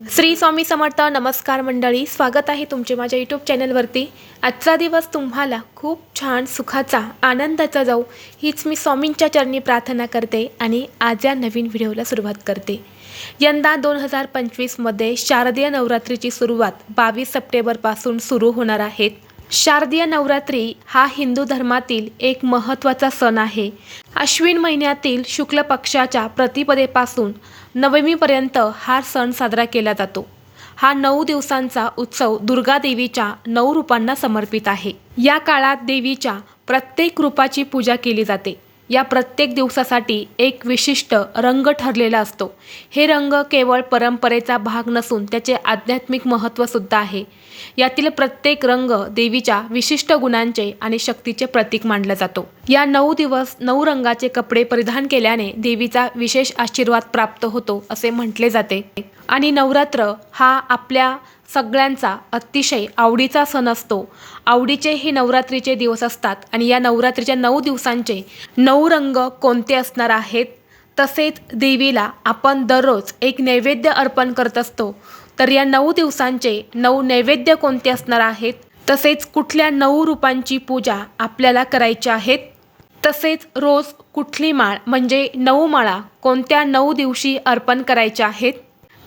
श्री स्वामी समर्थ नमस्कार मंडळी स्वागत आहे तुमचे माझ्या यूट्यूब चॅनलवरती आजचा दिवस तुम्हाला खूप छान सुखाचा आनंदाचा जाऊ हीच मी स्वामींच्या चरणी प्रार्थना करते आणि आज या नवीन व्हिडिओला सुरुवात करते. यंदा दोन हजार पंचवीसमध्ये शारदीय नवरात्रीची सुरुवात बावीस सप्टेंबरपासून सुरू होणार आहेत शारदीय नवरात्री हा हिंदू धर्मातील एक महत्त्वाचा सण आहे. अश्विन महिन्यातील शुक्ल पक्षाच्या प्रतिपदेपासून नवमीपर्यंत हा सण साजरा केला जातो. हा नऊ दिवसांचा उत्सव दुर्गा देवीच्या नऊ रूपांना समर्पित आहे. या काळात देवीच्या प्रत्येक रूपाची पूजा केली जाते. या प्रत्येक दिवसासाठी एक विशिष्ट रंग ठरलेला असतो. हे रंग केवळ परंपरेचा भाग नसून त्याचे आध्यात्मिक महत्त्वसुद्धा आहे. यातील प्रत्येक रंग देवीच्या विशिष्ट गुणांचे आणि शक्तीचे प्रतीक मानला जातो. या नऊ दिवस नऊ रंगाचे कपडे परिधान केल्याने देवीचा विशेष आशीर्वाद प्राप्त होतो असे म्हटले जाते. आणि नवरात्र हा आपल्या सगळ्यांचा अतिशय आवडीचा सण असतो. आवडीचे हे नवरात्रीचे दिवस असतात आणि या नवरात्रीच्या नऊ दिवसांचे नऊ रंग कोणते असणार आहेत? तसेच देवीला आपण दररोज एक नैवेद्य अर्पण करत असतो. तर या नऊ दिवसांचे नऊ नैवेद्य कोणते असणार आहेत? तसेच कुठल्या नऊ रूपांची पूजा आपल्याला करायची आहेत? तसेच रोज कुठली माळ म्हणजे नऊ माळा कोणत्या नऊ दिवशी अर्पण करायच्या आहेत?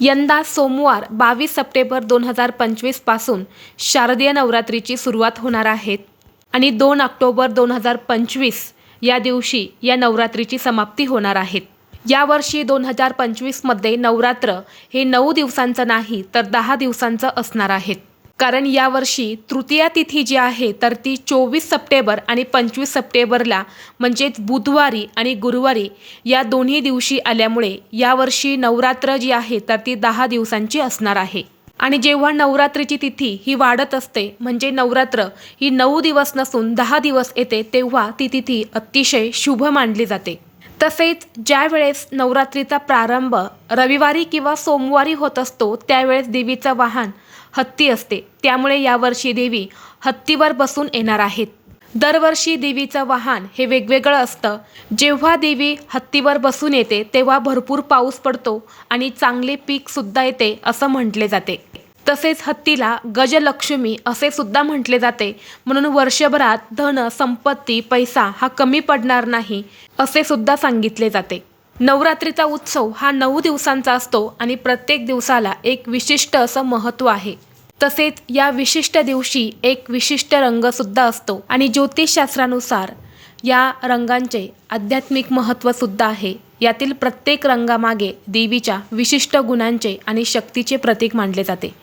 यंदा सोमवार बावीस सप्टेंबर दोन हजार पंचवीसपासून शारदीय नवरात्रीची सुरुवात होणार आहेत आणि दोन ऑक्टोबर दोन हजार पंचवीस या दिवशी या नवरात्रीची समाप्ती होणार आहेत यावर्षी दोन हजार पंचवीसमध्ये नवरात्र हे नऊ दिवसांचं नाही तर दहा दिवसांचं असणार आहेत कारण यावर्षी तृतीया तिथी जी आहे तर ती चोवीस सप्टेंबर आणि पंचवीस सप्टेंबरला म्हणजेच बुधवारी आणि गुरुवारी या दोन्ही दिवशी आल्यामुळे यावर्षी नवरात्र जी आहे तर ती दहा दिवसांची असणार आहे. आणि जेव्हा नवरात्रीची तिथी ही वाढत असते म्हणजे नवरात्र ही नऊ दिवस नसून दहा दिवस येते तेव्हा ती तिथी अतिशय शुभ मानली जाते. तसेच ज्या वेळेस नवरात्रीचा प्रारंभ रविवारी किंवा सोमवारी होत असतो त्यावेळेस देवीचं वाहन हत्ती असते. त्यामुळे यावर्षी देवी हत्तीवर बसून येणार आहेत. दरवर्षी देवीचं वाहन हे वेगवेगळं असतं. जेव्हा देवी हत्तीवर बसून येते तेव्हा भरपूर पाऊस पडतो आणि चांगले पीकसुद्धा येते असं म्हटले जाते. तसेच हत्तीला गजलक्ष्मी असे सुद्धा म्हटले जाते. म्हणून वर्षभरात धन संपत्ती पैसा हा कमी पडणार नाही असे सुद्धा सांगितले जाते. नवरात्रीचा उत्सव हा नऊ दिवसांचा असतो आणि प्रत्येक दिवसाला एक विशिष्ट असं महत्त्व आहे. तसेच या विशिष्ट दिवशी एक विशिष्ट रंगसुद्धा असतो आणि ज्योतिषशास्त्रानुसार या रंगांचे आध्यात्मिक महत्त्वसुद्धा आहे. यातील प्रत्येक रंगामागे देवीच्या विशिष्ट गुणांचे आणि शक्तीचे प्रतीक मानले जाते.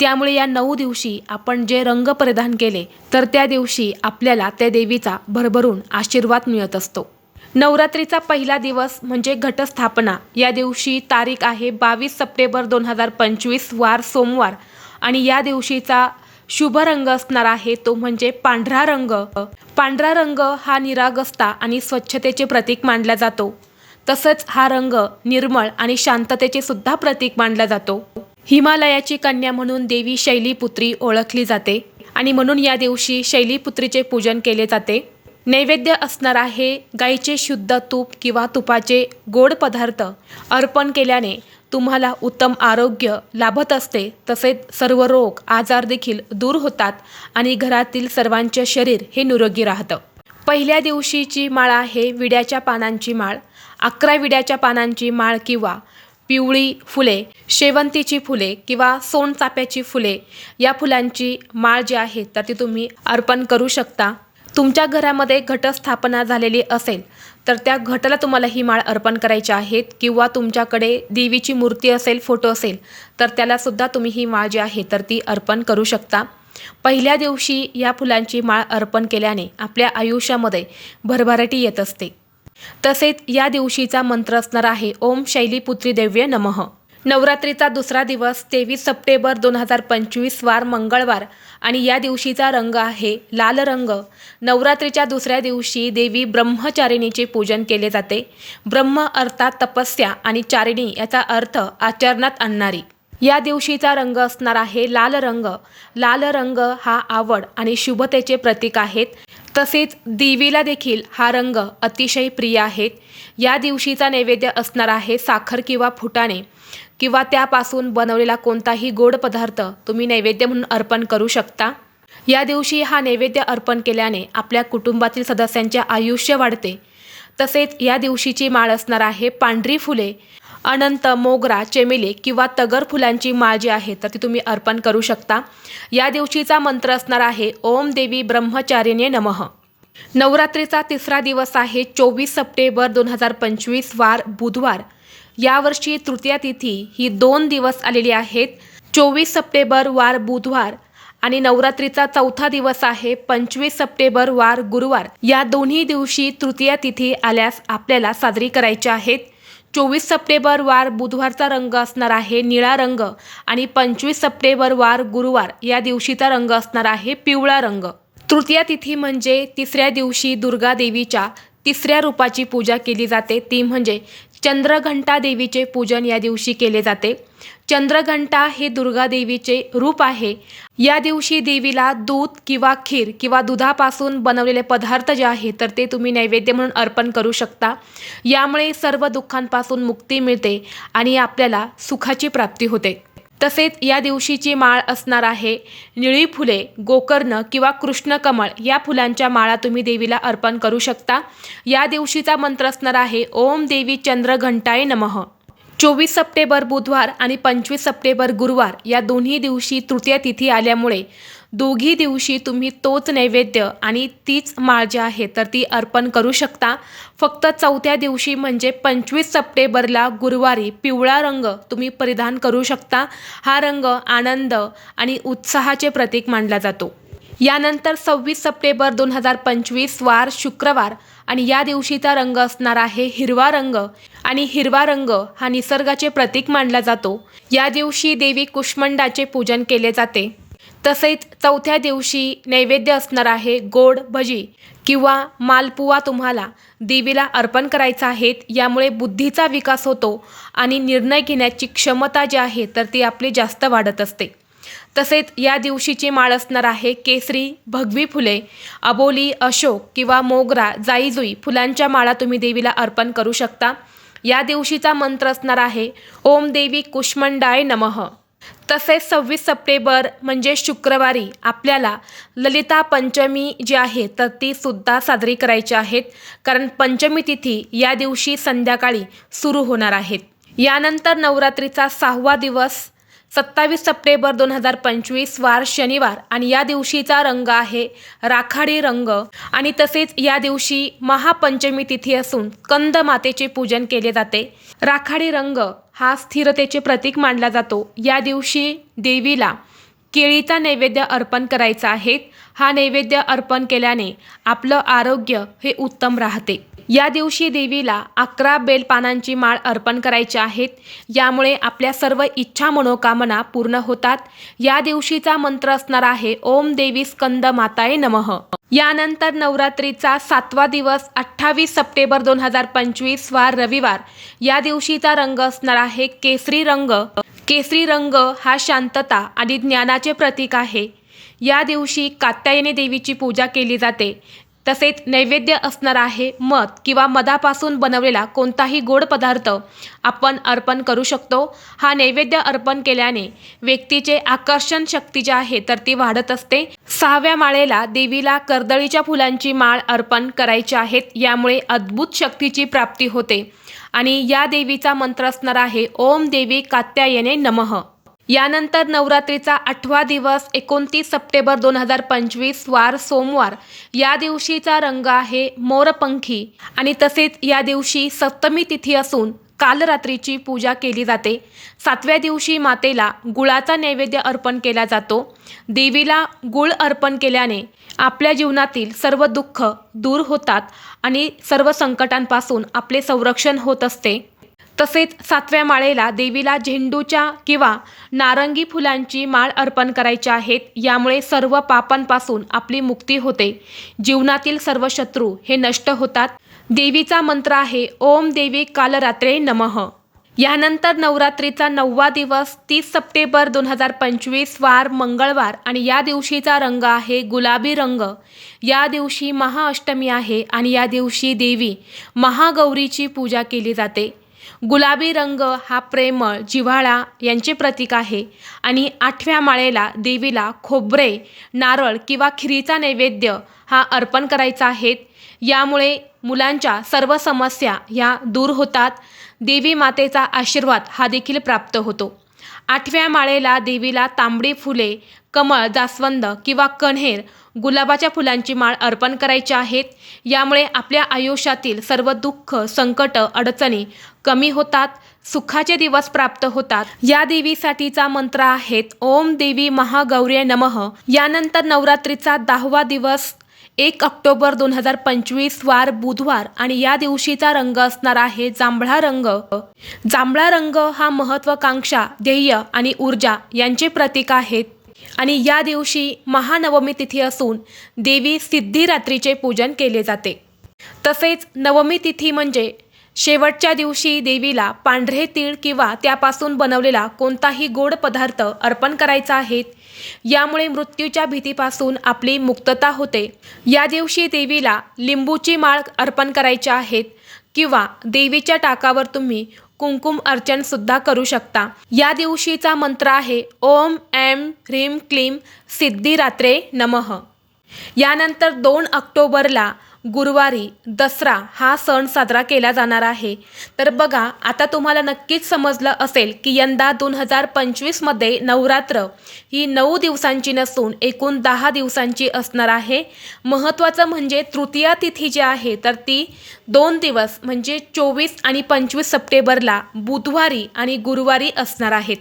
त्यामुळे या नऊ दिवशी आपण जे रंग परिधान केले तर त्या दिवशी आपल्याला त्या देवीचा भरभरून आशीर्वाद मिळत असतो. नवरात्रीचा पहिला दिवस म्हणजे घटस्थापना. या दिवशी तारीख आहे बावीस सप्टेंबर दोन हजार पंचवीस वार सोमवार. आणि या दिवशीचा शुभ रंग असणार आहे तो म्हणजे पांढरा रंग. पांढरा रंग हा निरागस्ता आणि स्वच्छतेचे प्रतीक मानला जातो. तसंच हा रंग निर्मळ आणि शांततेचे सुद्धा प्रतीक मानला जातो. हिमालयाची कन्या म्हणून देवी शैलीपुत्री ओळखली जाते. आणि म्हणून या दिवशी शैलीपुत्रीचे पूजन केले जाते. नैवेद्य असणार आहे गाईचे शुद्ध तूप किंवा तुपाचे गोड पदार्थ अर्पण केल्याने तुम्हाला उत्तम आरोग्य लाभत असते. तसेच सर्व रोग आजार देखील दूर होतात आणि घरातील सर्वांचे शरीर हे निरोगी राहतं. पहिल्या दिवशीची माळ आहे विड्याच्या पानांची माळ. अकरा विड्याच्या पानांची माळ किंवा पिवळी फुले शेवंतीची फुले किंवा सोनचाप्याची फुले या फुलांची माळ जी आहे तर ती तुम्ही अर्पण करू शकता. तुमच्या घरामध्ये घटस्थापना झालेली असेल तर त्या घटाला तुम्हाला ही माळ अर्पण करायची आहेत किंवा तुमच्याकडे देवीची मूर्ती असेल फोटो असेल तर त्यालासुद्धा तुम्ही ही माळ जी आहे तर ती अर्पण करू शकता. पहिल्या दिवशी या फुलांची माळ अर्पण केल्याने आपल्या आयुष्यामध्ये भरभराटी येत असते. तसेच या दिवशीचा मंत्र असणार आहे ओम शैलीपुत्री देव्य नमः. नवरात्रीचा दुसरा दिवस तेवीस सप्टेंबर दोन हजार पंचवीस वार मंगळवार आणि या दिवशीचा रंग आहे लाल रंग. नवरात्रीच्या दुसऱ्या दिवशी देवी ब्रह्मचारिणीचे पूजन केले जाते. ब्रह्म अर्थात तपस्या आणि चारिणी याचा अर्थ आचरणात आणणारी. या दिवशीचा रंग असणार आहे लाल रंग. लाल रंग हा आवड आणि शुभतेचे प्रतीक आहेत. तसेच देवीला देखील हा रंग अतिशय प्रिय आहेत या दिवशीचा नैवेद्य असणार आहे साखर किंवा फुटाणे किंवा त्यापासून बनवलेला कोणताही गोड पदार्थ तुम्ही नैवेद्य म्हणून अर्पण करू शकता. या दिवशी हा नैवेद्य अर्पण केल्याने आपल्या कुटुंबातील सदस्यांचे आयुष्य वाढते. तसेच या दिवशीची माळ असणार आहे पांढरी फुले. अनंत मोगरा चमेली किंवा तगर फुलांची माळ जी आहे तर ती तुम्ही अर्पण करू शकता. या दिवशीचा मंत्र असणार आहे ओम देवी ब्रह्मचारिणे नमः. नवरात्रीचा तिसरा दिवस आहे चोवीस सप्टेंबर दोन हजार पंचवीस वार बुधवार. यावर्षी तृतीया तिथी ही दोन दिवस आलेली आहेत चोवीस सप्टेंबर वार बुधवार. आणि नवरात्रीचा चौथा दिवस आहे पंचवीस सप्टेंबर वार गुरुवार. या दोन्ही दिवशी तृतीया तिथी आल्यास आपल्याला साजरी करायच्या आहेत. चोवीस सप्टेंबर वार बुधवारचा रंग असणार आहे निळा रंग आणि पंचवीस सप्टेंबर वार गुरुवार या दिवशीचा रंग असणार आहे पिवळा रंग. तृतीया तिथी म्हणजे तिसऱ्या दिवशी दुर्गा देवीच्या तिसऱ्या रूपाची पूजा केली जाते. ती म्हणजे चंद्रघंटा देवीचे पूजन या दिवशी केले जाते. चंद्रघंटा हे दुर्गादेवीचे रूप आहे. या दिवशी देवीला दूध किंवा खीर किंवा दुधापासून बनवलेले पदार्थ जे आहे तर ते तुम्ही नैवेद्य म्हणून अर्पण करू शकता. यामुळे सर्व दुःखांपासून मुक्ती मिळते आणि आपल्याला सुखाची प्राप्ती होते. तसेच या दिवशीची माळ असणार आहे. निळी फुले गोकर्ण किंवा कृष्णकमळ या फुलांच्या माळा तुम्ही देवीला अर्पण करू शकता. या दिवशीचा मंत्र असणार आहे ओम देवी चंद्रघंटाय नमः. चोवीस सप्टेंबर बुधवार आणि पंचवीस सप्टेंबर गुरुवार या दोन्ही दिवशी तृतीय तिथी आल्यामुळे दोघी दिवशी तुम्ही तोच नैवेद्य आणि तीच माळ जी आहे तर ती अर्पण करू शकता. फक्त चौथ्या दिवशी म्हणजे पंचवीस सप्टेंबरला गुरुवारी पिवळा रंग तुम्ही परिधान करू शकता. हा रंग आनंद आणि उत्साहाचे प्रतीक मानला जातो. यानंतर सव्वीस सप्टेंबर दोन हजार पंचवीस वार शुक्रवार आणि या दिवशीचा रंग असणार आहे हिरवा रंग. आणि हिरवा रंग हा निसर्गाचे प्रतीक मानला जातो. या दिवशी देवी कुष्मंडाचे पूजन केले जाते. तसेच चौथ्या दिवशी नैवेद्य असणार आहे गोड भजी किंवा मालपुवा तुम्हाला देवीला अर्पण करायचा आहेत यामुळे बुद्धीचा विकास होतो आणि निर्णय घेण्याची क्षमता जी आहे तर ती आपली जास्त वाढत असते. तसेच या दिवशीची माळ असणार आहे केसरी भगवी फुले अबोली अशोक किंवा मोगरा जाईजुई फुलांच्या माळा तुम्ही देवीला अर्पण करू शकता. या दिवशीचा मंत्र असणार आहे ओम देवी कुष्मंडाय नमः. तसेच सव्वीस सप्टेंबर म्हणजे शुक्रवारी आपल्याला ललिता पंचमी जी आहे तर ती सुद्धा साजरी करायची आहेत कारण पंचमी तिथी या दिवशी संध्याकाळी सुरू होणार आहेत यानंतर नवरात्रीचा सहावा दिवस सत्तावीस सप्टेंबर दोन हजार पंचवीस वार शनिवार आणि या दिवशीचा रंग आहे राखाडी रंग. आणि तसेच या दिवशी महापंचमी तिथी असून कंद मातेचे पूजन केले जाते. राखाडी रंग हा स्थिरतेचे प्रतीक मानला जातो. या दिवशी देवीला केळीचा नैवेद्य अर्पण करायचा आहे. हा नैवेद्य अर्पण केल्याने आपलं आरोग्य हे उत्तम राहते. या दिवशी देवीला अकरा बेलपानांची माळ अर्पण करायची आहेत. यामुळे आपल्या सर्व इच्छा मनोकामना पूर्ण होतात. या दिवशीचा मंत्र असणार आहे ओम देवी स्कंद माताय नमः. यानंतर नवरात्रीचा सातवा दिवस अठ्ठावीस सप्टेंबर दोन हजार पंचवीस वार रविवार. या दिवशीचा रंग असणार आहे केसरी रंग. केसरी रंग हा शांतता आणि ज्ञानाचे प्रतीक आहे. या दिवशी कात्यायनी देवीची पूजा केली जाते. तसेच नैवेद्य असणार आहे मध किंवा मधापासून बनवलेला कोणताही गोड पदार्थ आपण अर्पण करू शकतो. हा नैवेद्य अर्पण केल्याने व्यक्तीचे आकर्षण शक्ती जी आहे तर ती वाढत असते. सहाव्या माळेला देवीला कर्दळीच्या फुलांची माळ अर्पण करायची आहेत यामुळे अद्भुत शक्तीची प्राप्ती होते. आणि या देवीचा मंत्र असणार आहे ओम देवी कात्यायने नमः. यानंतर नवरात्रीचा आठवा दिवस एकोणतीस सप्टेंबर दोन हजार पंचवीस वार सोमवार. या दिवशीचा रंग आहे मोरपंखी आणि तसेच या दिवशी सप्तमी तिथी असून काल रात्रीची पूजा केली जाते. सातव्या दिवशी मातेला गुळाचा नैवेद्य अर्पण केला जातो. देवीला गुळ अर्पण केल्याने आपल्या जीवनातील सर्व दुःख दूर होतात आणि सर्व संकटांपासून आपले संरक्षण होत असते. तसेच सातव्या माळेला देवीला झेंडूच्या किंवा नारंगी फुलांची माळ अर्पण करायची आहेत. यामुळे सर्व पापांपासून आपली मुक्ती होते. जीवनातील सर्व शत्रू हे नष्ट होतात. देवीचा मंत्र आहे ओम देवी कालरात्रे नमः. यानंतर नवरात्रीचा नववा दिवस तीस सप्टेंबर दोन हजार पंचवीस वार मंगळवार आणि या दिवशीचा रंग आहे गुलाबी रंग. या दिवशी महाअष्टमी आहे आणि या दिवशी देवी महागौरीची पूजा केली जाते. गुलाबी रंग हा प्रेमळ जिव्हाळा यांचे प्रतीक आहे. आणि आठव्या माळेला देवीला खोबरे नारळ किंवा खिरीचा नैवेद्य हा अर्पण करायचा आहे. यामुळे मुलांच्या सर्व समस्या ह्या दूर होतात. देवी मातेचा आशीर्वाद हा देखील प्राप्त होतो. आठव्या माळेला देवीला तांबडी फुले कमळ जास्वंद किंवा कण्हेर गुलाबाच्या फुलांची माळ अर्पण करायची आहेत. यामुळे आपल्या आयुष्यातील सर्व दुःख संकट अडचणी कमी होतात सुखाचे दिवस प्राप्त होतात. या देवीसाठीचा मंत्र आहेत ओम देवी महागौर्य नमः. यानंतर नवरात्रीचा दहावा दिवस एक ऑक्टोबर दोन हजार पंचवीस वार बुधवार आणि या दिवशीचा रंग असणार आहे जांभळा रंग. जांभळा रंग हा महत्वाकांक्षा ध्येय आणि ऊर्जा यांचे प्रतीक आहेत. आणि या दिवशी महानवमी तिथी असून देवी सिद्धिरात्रीचे पूजन केले जाते. तसेच नवमी तिथी म्हणजे शेवटच्या दिवशी देवीला पांढरे तीळ किंवा त्यापासून बनवलेला कोणताही गोड पदार्थ अर्पण करायचा आहे यामुळे मृत्यूच्या भीतीपासून आपली मुक्तता होते. या दिवशी देवीला लिंबूची माळ अर्पण करायची आहेत किंवा देवीच्या टाकावर तुम्ही कुंकुम अर्चन सुद्धा करू शकता. या दिवशीचा मंत्र आहे ओम एम ह्रीम क्लीम सिद्धिरात्रे नमः. यानंतर दोन ऑक्टोबरला गुरुवारी दसरा हा सण साजरा केला जाणार आहे. तर बघा आता तुम्हाला नक्कीच समजलं असेल की यंदा दोन हजार पंचवीसमध्ये नवरात्र ही नऊ दिवसांची नसून एकूण दहा दिवसांची असणार आहे. महत्त्वाचं म्हणजे तृतीया तिथी जी आहे तर ती दोन दिवस म्हणजे चोवीस आणि पंचवीस सप्टेंबरला बुधवारी आणि गुरुवारी असणार आहेत.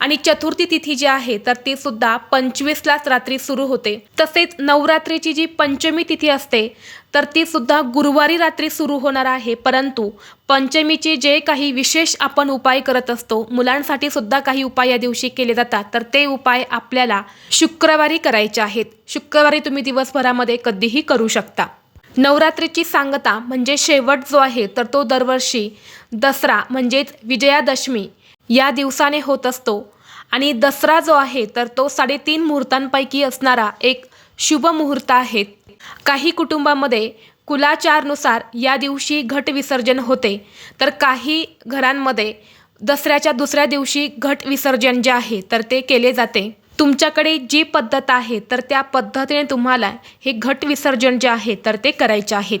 आणि चतुर्थी तिथी जी आहे तर ती सुद्धा पंचवीसलाच रात्री सुरू होते. तसेच नवरात्रीची जी पंचमी तिथी असते तर ती सुद्धा गुरुवारी रात्री सुरू होणार आहे. परंतु पंचमीचे जे काही विशेष आपण उपाय करत असतो मुलांसाठी सुद्धा काही उपाय या दिवशी केले जातात. तर ते उपाय आपल्याला शुक्रवारी करायचे आहेत. शुक्रवारी तुम्ही दिवसभरामध्ये कधीही करू शकता. नवरात्रीची सांगता म्हणजे शेवट जो आहे तर तो दरवर्षी दसरा म्हणजेच विजयादशमी या दिवसाने होत असतो. आणि दसरा जो आहे तर तो साडेतीन मुहूर्तांपैकी असणारा एक शुभ मुहूर्त आहे. काही कुटुंबामध्ये कुलाचारनुसार या दिवशी घट विसर्जन होते. तर काही घरांमध्ये दसऱ्याच्या दुसऱ्या दिवशी घट विसर्जन जे आहे तर ते केले जाते. तुमच्याकडे जी पद्धत आहे तर त्या पद्धतीने तुम्हाला हे घट विसर्जन जे आहे तर ते करायचे आहेत.